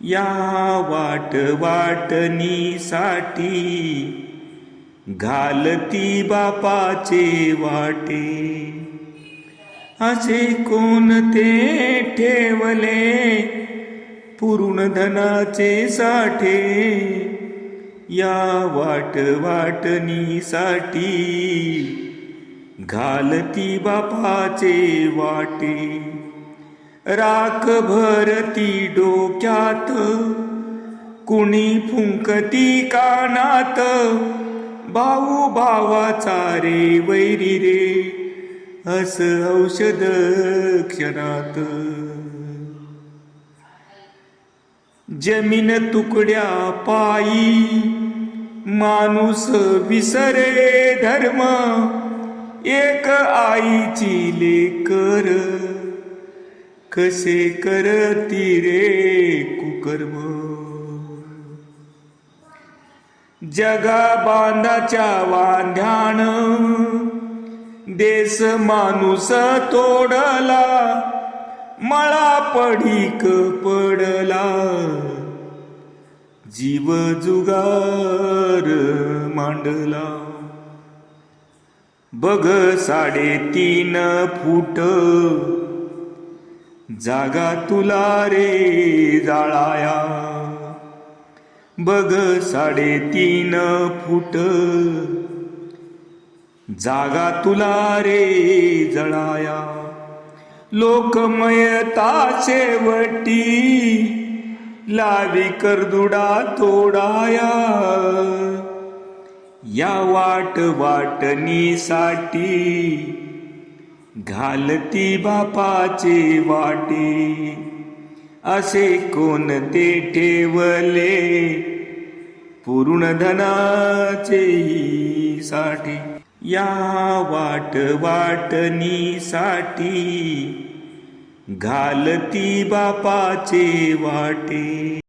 या वाट वाटणीसाठी घालती बापाचे वाटे. असे कोणते ठेवले पूर्ण धनाचे साठे? या वाट वाटणीसाठी घालती बापाचे वाटे. राख भरती डोक्यात कुणी फुंकती कानात भाऊ भावाचा रे वैरी रे अस औषध क्षणात. जमीन तुकड्या पायी माणूस विसरे धर्म एक आईची लेकर. कसे करती रे कुकर्म? जगा बांधाच्या वांध्यान देश माणूस तोडला मळा पडीक पडला. जीव जुगार मांडला. बघ साडेतीन फूट जागा तुला रे जाळाया. बघ साडेतीन फूट. जागा तुला रे जळाया. लोकमयता शेवटी. लावी करदुडा तोडाया. या वाट वाटणीसाठी घालती बापाचे वाटे. असे कोणते ठेवले? पूर्ण धनाचे साठी. या वाट वाटणीसाठी घालती बापाचे वाटे.